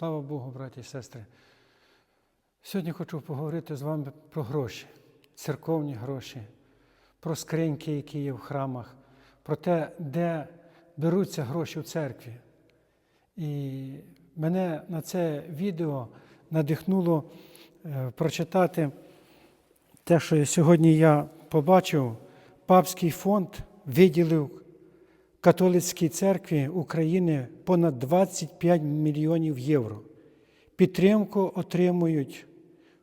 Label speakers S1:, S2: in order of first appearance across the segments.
S1: Слава Богу, браті і сестри. Сьогодні хочу поговорити з вами про гроші, церковні гроші, про скриньки, які є в храмах, про те, де беруться гроші в церкві. І мене на це відео надихнуло е, прочитати те, що сьогодні я побачив, папський фонд виділив католицькій церкві України понад 25 мільйонів євро. Підтримку отримують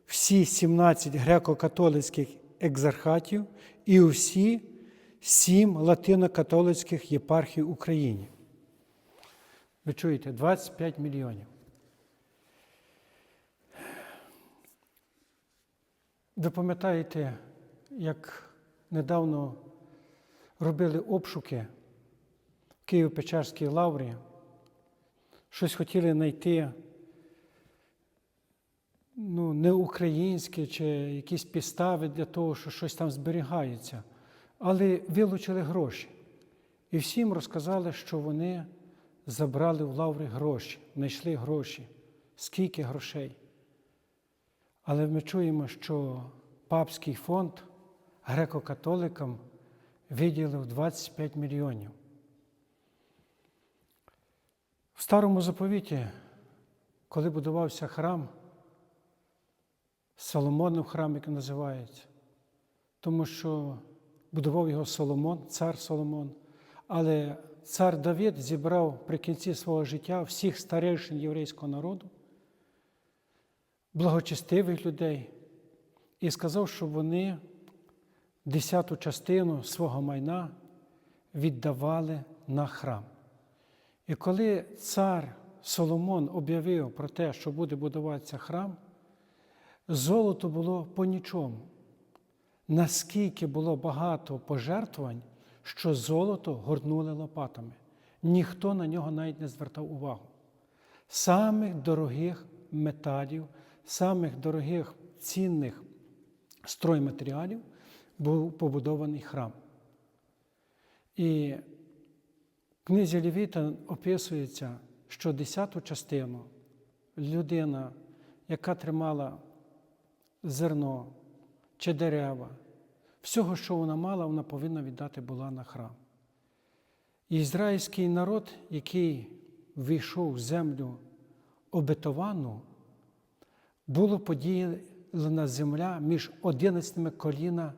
S1: всі 17 греко-католицьких екзархатів і усі 7 латино-католицьких єпархій в Україні. Ви чуєте, 25 мільйонів. Ви пам'ятаєте, як недавно робили обшуки в Києво-Печерській лаврі, щось хотіли знайти ну, не українське чи якісь підстави для того, що щось там зберігається, але вилучили гроші. І всім розказали, що вони забрали в лаври гроші, знайшли гроші. Скільки грошей. Але ми чуємо, що папський фонд греко-католикам виділив 25 мільйонів. В старому заповіті, коли будувався храм, Соломонов храм, який називається, тому що будував його Соломон, цар Соломон, але цар Давид зібрав при кінці свого життя всіх старейшин єврейського народу, благочестивих людей, і сказав, що вони десяту частину свого майна віддавали на храм. І коли цар Соломон об'явив про те, що буде будуватися храм, золото було по нічому. Наскільки було багато пожертвувань, що золото горнули лопатами. Ніхто на нього навіть не звертав увагу. Самих дорогих металів, самих дорогих цінних стройматеріалів був побудований храм. І книзі Левіта описується, що десяту частину людина, яка тримала зерно чи дерева, всього, що вона мала, вона повинна віддати була на храм. І ізраїльський народ, який війшов в землю обетовану, було поділена земля між одинадцятими коліна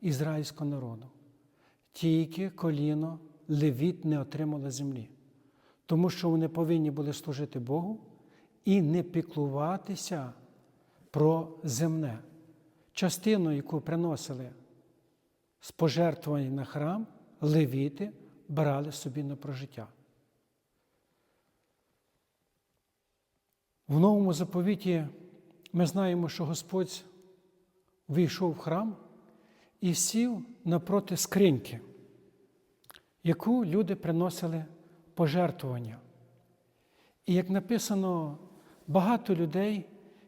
S1: ізраїльського народу. Тільки коліно левіт не отримало землі, тому що вони повинні були служити Богу і не піклуватися про земне. Частину, яку приносили з пожертвувань на храм, левіти брали собі на прожиття. В новому заповіті ми знаємо, що Господь вийшов в храм і сів напроти скриньки, яку люди приносили пожертвування. І як написано, багато людей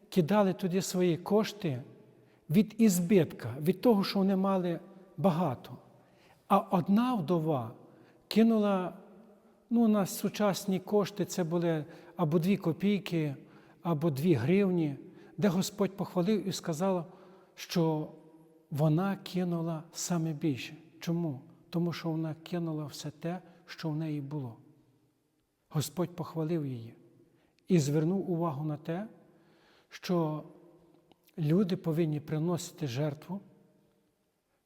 S1: кидали туди свої кошти від ізбитка, від того, що вони мали багато. А одна вдова кинула ну, на сучасні кошти, це були або дві копійки, або дві гривні, де Господь похвалив і сказав, що вона кинула саме більше. Чому? Тому що вона кинула все те, що в неї було. Господь похвалив її і звернув увагу на те, що люди повинні приносити жертву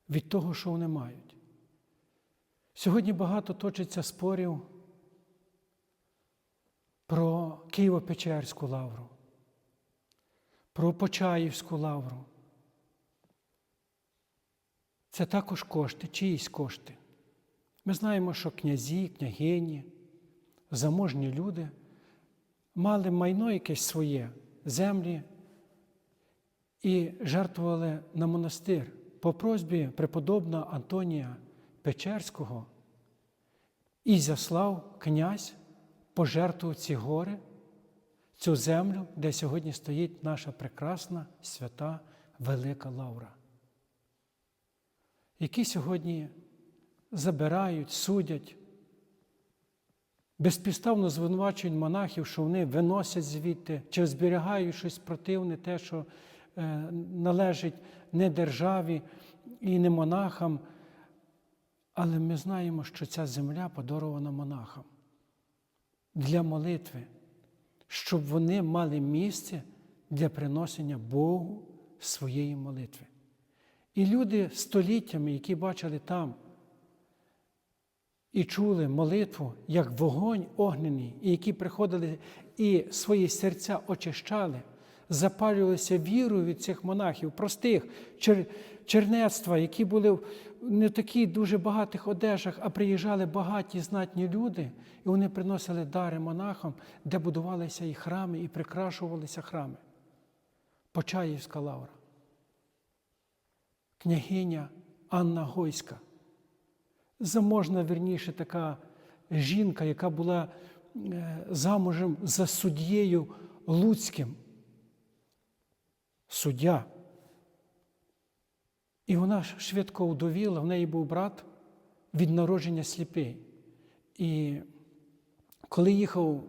S1: від того, що вони мають. Сьогодні багато точиться спорів про Києво-Печерську лавру, про Почаївську лавру. Це також кошти, чиїсь кошти. Ми знаємо, що князі, княгині, заможні люди мали майно якесь своє, землі і жертвували на монастир по просьбі преподобного Антонія Печерського. Ізяслав князь пожертвував ці гори, цю землю, де сьогодні стоїть наша прекрасна свята Велика Лавра, які сьогодні забирають, судять. безпідставно звинувачують монахів, що вони виносять звідти чи зберігають щось противне, те, що е, належить не державі і не монахам. Але ми знаємо, що ця земля подарована монахам для молитви, щоб вони мали місце для приносення Богу своєї молитви. І люди століттями, які бачили там і чули молитву, як вогонь огнений, і які приходили і свої серця очищали, запалювалися вірою від цих монахів, простих чер... чернецтва, які були в не такі дуже багатих одежах, а приїжджали багаті знатні люди, і вони приносили дари монахам, де будувалися і храми, і прикрашувалися храми. Почаївська лавра. Княгиня Анна Гойська. Заможна, верніше, така жінка, яка була е, замужем за суддєю Луцьким. Суддя. І вона швидко удовіла, в неї був брат від народження сліпий. І коли їхав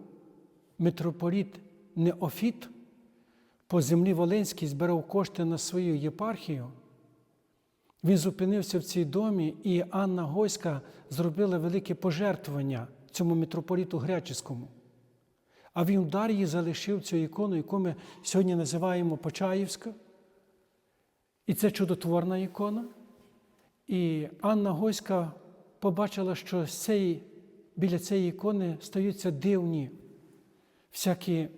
S1: митрополіт Неофіт по землі Волинській, збирав кошти на свою єпархію, він зупинився в цій домі, і Анна Гойська зробила велике пожертвування цьому митрополіту Греческому. А він в Дар'ї залишив цю ікону, яку ми сьогодні називаємо Почаївська. І це чудотворна ікона. І Анна Гойська побачила, що з цієї, біля цієї ікони стаються дивні, всякі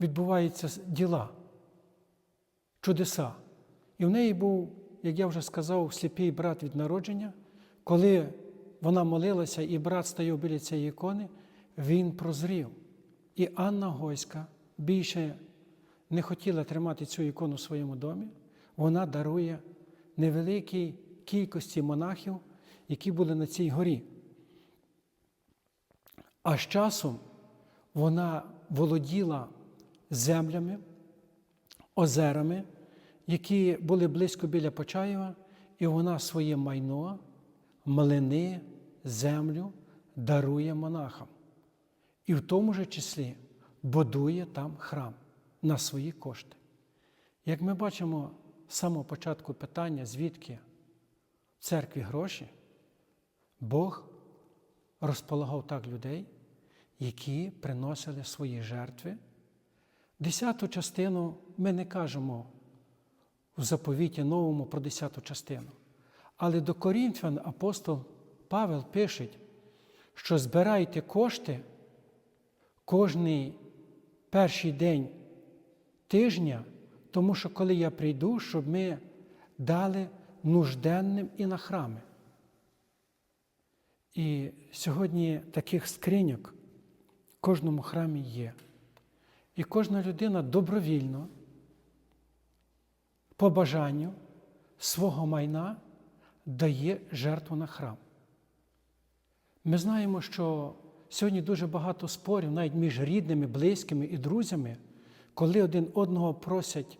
S1: відбуваються діла, чудеса. І в неї був, як я вже сказав, сліпий брат від народження. Коли вона молилася, і брат стояв біля цієї ікони, він прозрів. І Анна Гойська більше не хотіла тримати цю ікону в своєму домі вона дарує невеликій кількості монахів, які були на цій горі. А з часом вона володіла землями, озерами, які були близько біля Почаєва, і вона своє майно, млини, землю дарує монахам. І в тому же числі будує там храм на свої кошти. Як ми бачимо, з самого початку питання, звідки в церкві гроші, Бог розполагав так людей, які приносили свої жертви. Десяту частину ми не кажемо в заповіті новому про десяту частину. Але до Корінфян апостол Павел пише, що збирайте кошти кожний перший день тижня тому що коли я прийду, щоб ми дали нужденним і на храми. І сьогодні таких скриньок в кожному храмі є. І кожна людина добровільно, по бажанню свого майна дає жертву на храм. Ми знаємо, що сьогодні дуже багато спорів, навіть між рідними, близькими і друзями, коли один одного просять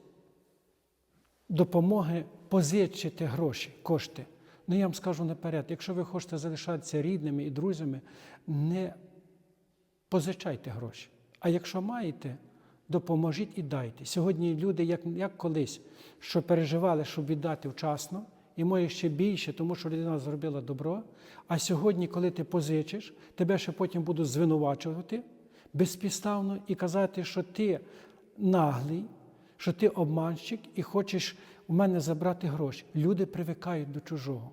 S1: допомоги позичити гроші, кошти. Ну, я вам скажу наперед, якщо ви хочете залишатися рідними і друзями, не позичайте гроші. А якщо маєте, допоможіть і дайте. Сьогодні люди, як як колись, що переживали, щоб віддати вчасно, і моє ще більше, тому що людина зробила добро. А сьогодні, коли ти позичиш, тебе ще потім будуть звинувачувати безпідставно і казати, що ти наглий що ти обманщик і хочеш у мене забрати гроші. Люди привикають до чужого.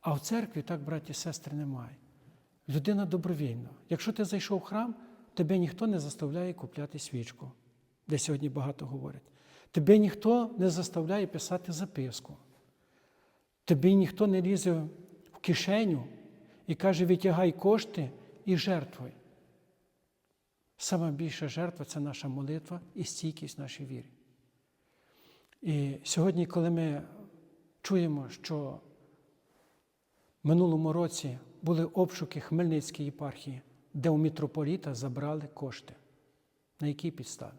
S1: А в церкві так, браті і сестри, немає. Людина добровільна. Якщо ти зайшов в храм, тебе ніхто не заставляє купляти свічку, де сьогодні багато говорять. Тебе ніхто не заставляє писати записку. Тобі ніхто не лізе в кишеню і каже, витягай кошти і жертвуй. Сама більша жертва це наша молитва і стійкість нашій вірі. І сьогодні, коли ми чуємо, що в минулому році були обшуки Хмельницької єпархії, де у мітрополіта забрали кошти. На якій підставі?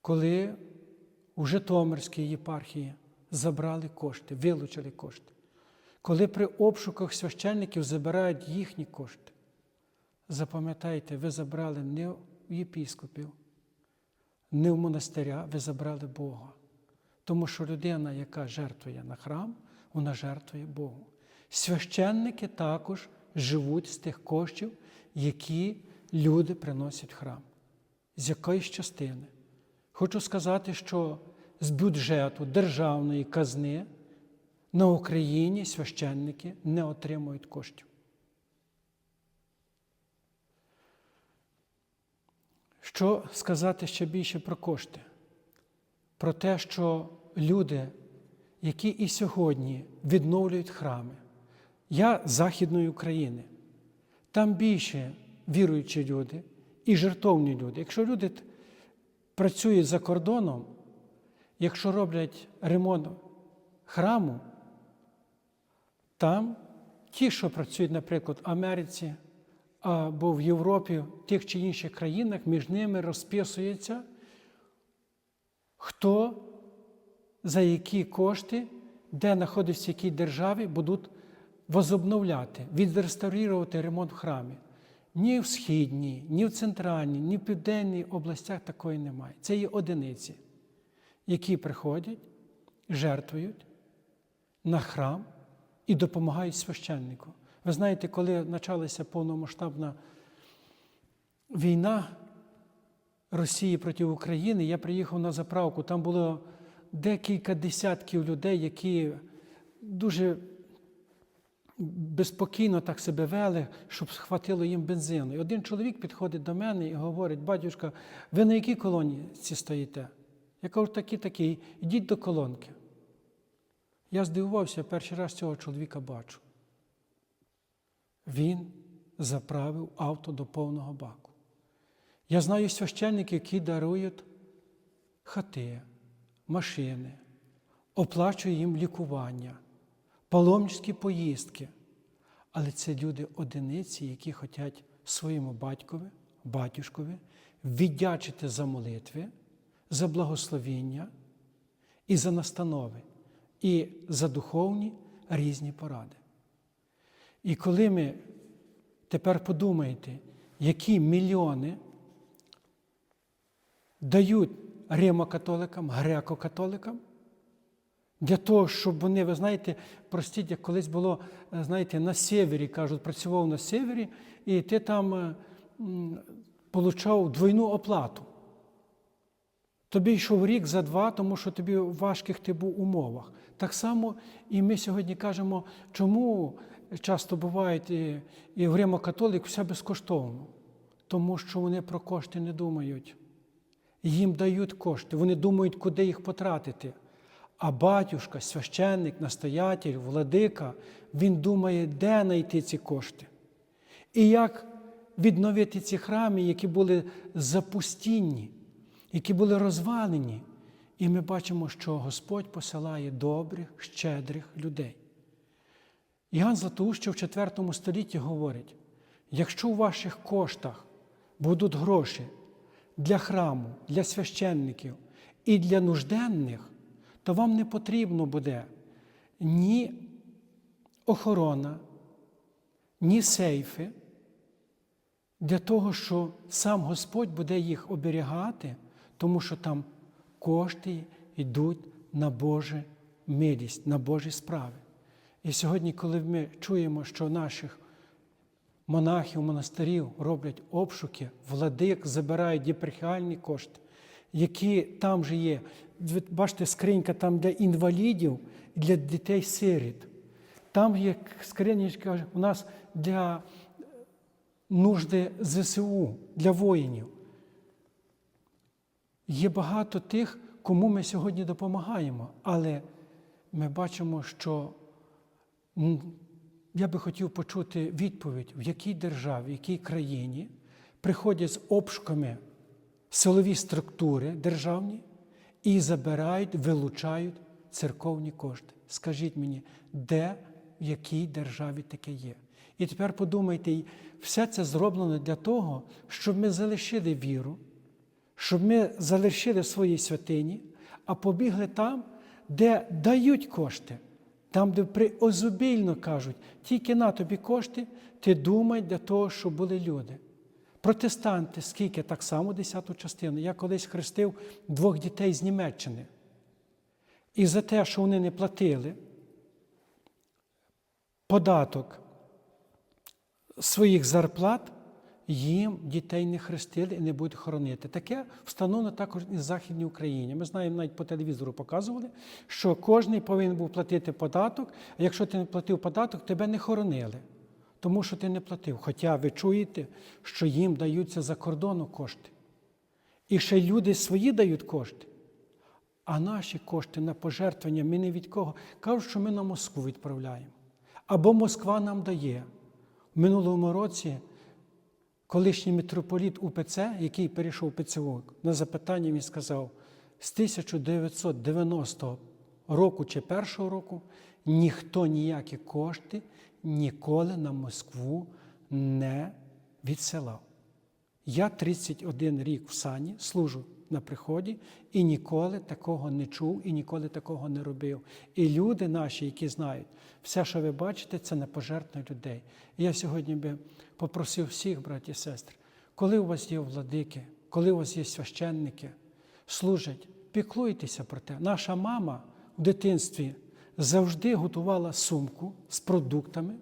S1: Коли у Житомирській єпархії забрали кошти, вилучили кошти, коли при обшуках священників забирають їхні кошти, Запам'ятайте, ви забрали не в єпіскопів, не в монастиря, ви забрали Бога. Тому що людина, яка жертвує на храм, вона жертвує Богу. Священники також живуть з тих коштів, які люди приносять храм. З якоїсь частини. Хочу сказати, що з бюджету державної казни на Україні священники не отримують коштів. Що сказати ще більше про кошти? Про те, що люди, які і сьогодні відновлюють храми, я Західної України, там більше віруючі люди і жертовні люди. Якщо люди працюють за кордоном, якщо роблять ремонт храму, там ті, що працюють, наприклад, в Америці або в Європі, в тих чи інших країнах, між ними розписується, хто за які кошти, де знаходиться в якій державі, будуть возобновляти, відреставрувати ремонт в храмі. Ні в східній, ні в центральній, ні в південній областях такої немає. Це є одиниці, які приходять, жертвують на храм і допомагають священнику. Ви знаєте, коли почалася повномасштабна війна Росії проти України, я приїхав на заправку, там було декілька десятків людей, які дуже безпокійно так себе вели, щоб схватило їм бензину. І один чоловік підходить до мене і говорить: батюшка, ви на якій колоні ці стоїте? Я кажу, такі, такі, ідіть до колонки. Я здивувався, перший раз цього чоловіка бачу. Він заправив авто до повного баку. Я знаю священників, які дарують хати, машини, оплачують їм лікування, паломницькі поїздки. Але це люди одиниці, які хочуть своєму батькові, батюшкові віддячити за молитви, за благословіння і за настанови, і за духовні різні поради. І коли ми тепер подумаєте, які мільйони дають римокатоликам, греко-католикам, для того, щоб вони, ви знаєте, простіть, як колись було, е, знаєте, на севері, кажуть, працював на севері, і ти там е, получав двойну оплату. Тобі йшов рік за два, тому що тобі в важких ти був умовах. Так само і ми сьогодні кажемо, чому часто бувають і, і в Римо-католик все безкоштовно. Тому що вони про кошти не думають. Їм дають кошти, вони думають, куди їх потратити. А батюшка, священник, настоятель, владика, він думає, де знайти ці кошти. І як відновити ці храми, які були запустінні, які були розвалені. І ми бачимо, що Господь посилає добрих, щедрих людей. Іоанн Златоуст в IV столітті говорить: якщо у ваших коштах будуть гроші для храму, для священників і для нужденних, то вам не потрібно буде ні охорона, ні сейфи, для того, що сам Господь буде їх оберігати, тому що там кошти йдуть на Божу милість, на Божі справи. І сьогодні, коли ми чуємо, що наших монахів, монастирів роблять обшуки, владик забирають єпархіальні кошти, які там же є. Бачите, скринька там для інвалідів, для дітей-сиріт. Там є скринячка у нас для нужди ЗСУ, для воїнів. Є багато тих, кому ми сьогодні допомагаємо, але ми бачимо, що я би хотів почути відповідь, в якій державі, в якій країні приходять з обшуками силові структури державні і забирають, вилучають церковні кошти. Скажіть мені, де, в якій державі таке є? І тепер подумайте, все це зроблено для того, щоб ми залишили віру, щоб ми залишили свої святині, а побігли там, де дають кошти Там, де приозубільно кажуть, тільки на тобі кошти, ти думай для того, щоб були люди. Протестанти, скільки так само десяту частину. Я колись хрестив двох дітей з Німеччини. І за те, що вони не платили податок своїх зарплат, їм дітей не хрестили і не будуть хоронити. Таке встановлено також і в Західній Україні. Ми знаємо, навіть по телевізору показували, що кожен повинен був платити податок, а якщо ти не платив податок, тебе не хоронили, тому що ти не платив. Хоча ви чуєте, що їм даються за кордону кошти. І ще люди свої дають кошти. А наші кошти на пожертвування ми не від кого. Кажуть, що ми на Москву відправляємо. Або Москва нам дає. В минулому році колишній митрополіт УПЦ, який перейшов в ПЦУ, на запитання він сказав: з 1990 року чи першого року ніхто ніякі кошти ніколи на Москву не відсилав. Я 31 рік в сані служу на приході і ніколи такого не чув і ніколи такого не робив. І люди наші, які знають, все, що ви бачите, це не пожертвування людей. І я сьогодні би попросив всіх, браті і сестри, коли у вас є владики, коли у вас є священники, служать, піклуйтеся про те. Наша мама в дитинстві завжди готувала сумку з продуктами,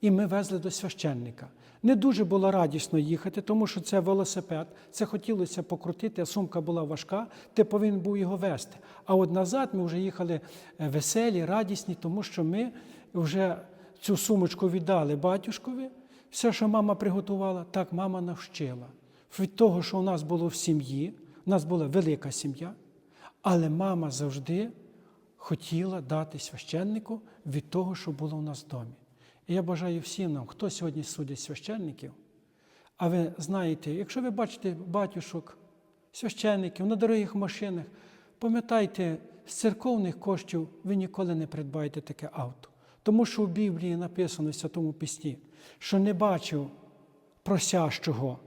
S1: і ми везли до священника. Не дуже було радісно їхати, тому що це велосипед, це хотілося покрутити, а сумка була важка, ти повинен був його вести. А от назад ми вже їхали е, веселі, радісні, тому що ми вже цю сумочку віддали батюшкові. Все, що мама приготувала, так мама навчила. Від того, що у нас було в сім'ї, у нас була велика сім'я, але мама завжди хотіла дати священнику від того, що було у нас в домі. І я бажаю всім нам, хто сьогодні судить священників, а ви знаєте, якщо ви бачите батюшок, священників на дорогих машинах, пам'ятайте, з церковних коштів ви ніколи не придбаєте таке авто. Тому що в Біблії написано в Святому Пісні, що не бачив просящого,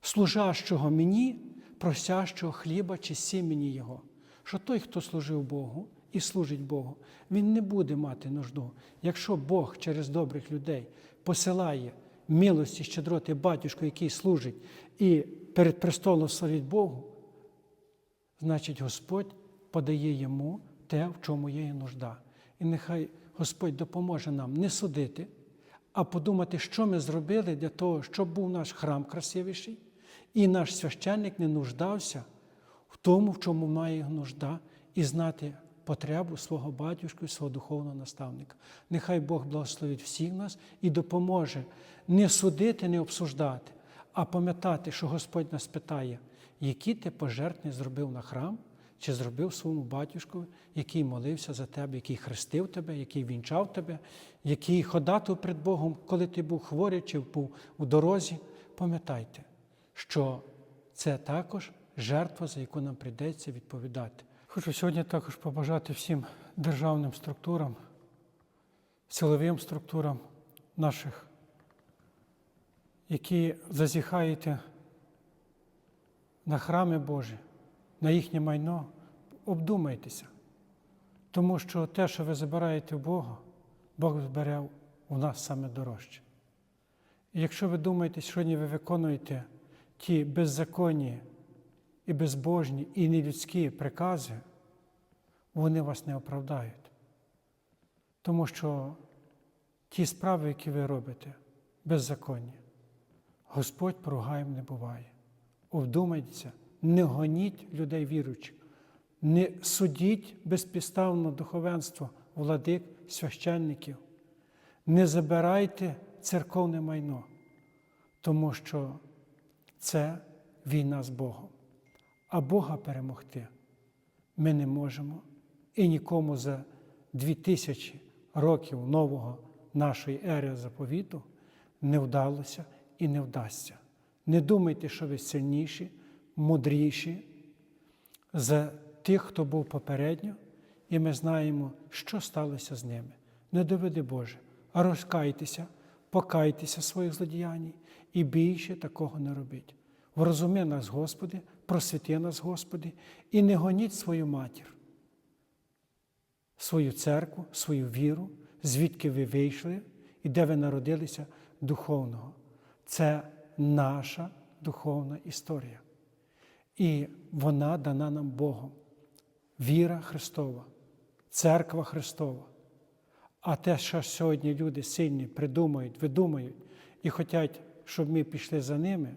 S1: служащого мені, просящого хліба чи сімені Його. Що той, хто служив Богу, і служить Богу, він не буде мати нужду. Якщо Бог через добрих людей посилає милості, щедроти батюшку, який служить, і перед престолом славить Богу, значить Господь подає йому те, в чому є нужда. І нехай Господь допоможе нам не судити, а подумати, що ми зробили для того, щоб був наш храм красивіший, і наш священник не нуждався в тому, в чому має нужда, і знати потребу свого батюшки, свого духовного наставника. Нехай Бог благословить всіх нас і допоможе не судити, не обсуждати, а пам'ятати, що Господь нас питає, які ти пожертви зробив на храм, чи зробив своєму батюшку, який молився за тебе, який хрестив тебе, який вінчав тебе, який ходатив перед Богом, коли ти був хворий чи був у дорозі. Пам'ятайте, що це також жертва, за яку нам прийдеться відповідати. Хочу сьогодні також побажати всім державним структурам, силовим структурам наших, які зазіхаєте на храми Божі, на їхнє майно, обдумайтеся. Тому що те, що ви забираєте в Бога, Бог збере у нас саме дорожче. І якщо ви думаєте, сьогодні ви виконуєте ті беззаконні і безбожні, і нелюдські прикази, вони вас не оправдають. Тому що ті справи, які ви робите, беззаконні, Господь поругаєм не буває. Обдумайтеся, не гоніть людей віруючих, не судіть безпідставно духовенство, владик, священників, не забирайте церковне майно, тому що це війна з Богом а Бога перемогти ми не можемо і нікому за дві тисячі років нового нашої ери заповіту не вдалося і не вдасться. Не думайте, що ви сильніші, мудріші за тих, хто був попередньо, і ми знаємо, що сталося з ними. Не доведи Боже, а розкайтеся, покайтеся своїх злодіянь і більше такого не робіть. Врозуми нас, Господи, просвіти нас, Господи, і не гоніть свою матір. свою церкву, свою віру, звідки ви вийшли і де ви народилися духовного. Це наша духовна історія. І вона дана нам Богом. Віра Христова, церква Христова. А те, що сьогодні люди сильні придумають, видумають і хочуть, щоб ми пішли за ними,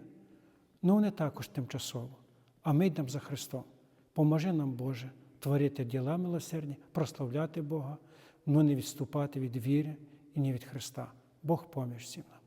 S1: ну вони також тимчасово. А ми йдемо за Христом. Поможи нам, Боже, творити діла милосердні, прославляти Бога, але не відступати від віри і не від Христа. Бог поміж всім нам.